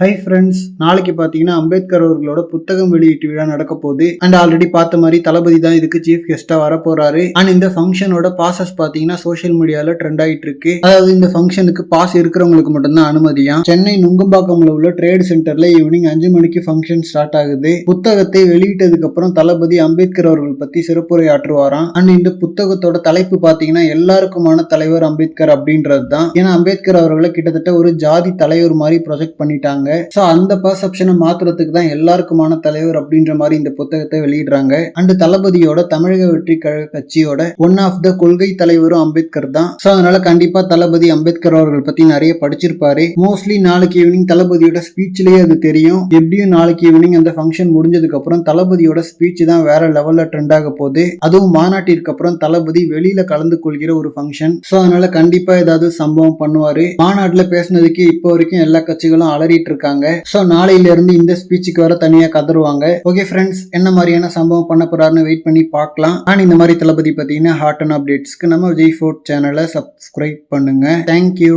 Hi friends நாளைக்கு பார்த்தீங்கன்னா அம்பேத்கர் அவர்களோட புத்தகம் வெளியீட்டு விழா நடக்க போகுது. அண்ட் ஆல்ரெடி பார்த்த மாதிரி தளபதி தான் இதுக்கு சீஃப் கெஸ்டா வர போறாரு. அண்ட் இந்த ஃபங்க்ஷனோட பாசஸ் பார்த்தீங்கன்னா சோஷியல் மீடியால ட்ரெண்ட் ஆகிட்டு இருக்கு. அதாவது இந்த ஃபங்க்ஷனுக்கு பாஸ் இருக்கிறவங்களுக்கு மட்டும்தான் அனுமதியா சென்னை நுங்கம்பாக்கம்ல உள்ள ட்ரேட் சென்டர்ல ஈவினிங் அஞ்சு மணிக்கு ஃபங்க்ஷன் ஸ்டார்ட் ஆகுது. புத்தகத்தை வெளியிட்டதுக்கு அப்புறம் தளபதி அம்பேத்கர் அவர்கள் பத்தி சிறப்புரை ஆற்றுவாராம் அண்ட் இந்த புத்தகத்தோட தலைப்பு பார்த்தீங்கன்னா எல்லாருக்குமான தலைவர் அம்பேத்கர் அப்படின்றது தான் ஏன்னா அம்பேத்கர் அவர்களை கிட்டத்தட்ட ஒரு ஜாதி தலைவர் மாதிரி ப்ரொஜெக்ட் பண்ணிட்டாங்க. ஸோ அந்த பர்செப்ஷனை மாத்துறதுக்கு தான் எல்லாருக்குமான தலைவர் அப்படின்ற மாதிரி இந்த புத்தகத்தை வெளியிடுறாங்க. அண்ட் தளபதியோட தமிழக வெற்றி கழக கட்சியோட ஒன் ஆஃப் த கொள்கை தலைவரும் அம்பேத்கர் தான். ஸோ அதனால கண்டிப்பா தளபதி அம்பேத்கர் அவர்கள் பத்தி நிறைய படிச்சிருப்பாரு. மோஸ்ட்லி நாளைக்கு ஈவினிங் தளபதியோட ஸ்பீச்லயே அது தெரியும். எப்படியும் நாளைக்கு ஈவினிங் அந்த ஃபங்க்ஷன் முடிஞ்சதுக்கு அப்புறம் தளபதியோட ஸ்பீச் தான் வேற லெவல்ல ட்ரெண்ட் ஆக போகுது. அதுவும் மாநாட்டிற்கு அப்புறம் தளபதி வெளியில கலந்து கொள்கிற ஒரு ஃபங்க்ஷன் ஸோ அதனால கண்டிப்பா ஏதாவது சம்பவம் பண்ணுவாரு. மாநாட்டுல பேசினதுக்கு இப்போ வரைக்கும் எல்லா கட்சிகளும் அலறிட்டு இருக்காங்க. ஸோ நாளையில இருந்து இந்த ஸ்பீச்சுக்கு வர தனியா கதருவாங்க. ஓகே ஃப்ரெண்ட்ஸ் என்ன மாதிரியான சம்பவம் பண்ண போறாருன்னு வெயிட் பண்ணி பார்க்கலாம். அண்ட் இந்த மாதிரி தளபதி பார்த்தீங்கன்னா ஹாட் அண்ட் அப்டேட்ஸ்க்கு நம்ம விஜய் ஃபோர்ட் சேனலை சப்ஸ்கிரைப் பண்ணுங்க. Thank you